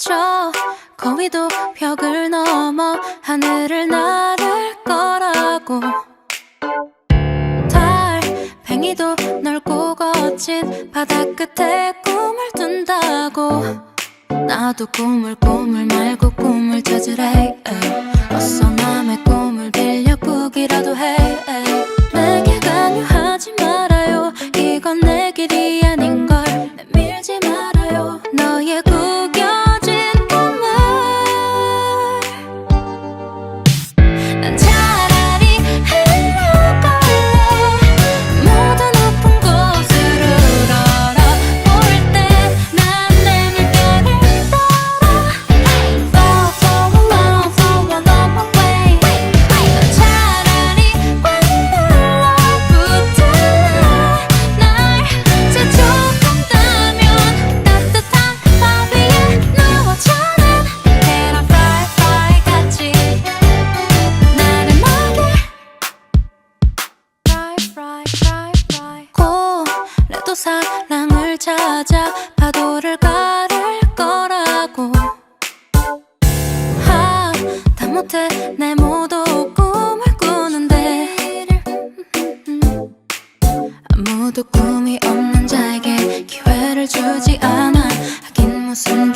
저 거위도 벽을 넘어 하늘을 나를 거라고. 달팽이도 넓고 거친 바다 끝에 꿈을 둔다고. 나도 꿈을 꿈을 말고 꿈을 찾으래. 어서 남의 꿈을 빌려 꾸기라도 해. 내게 강요하지 말아요. 이건 내 길이 못해 내 모두 꿈을 꾸는데. 아무도 꿈이 없는 자에게 기회를 주지 않아. 하긴 무슨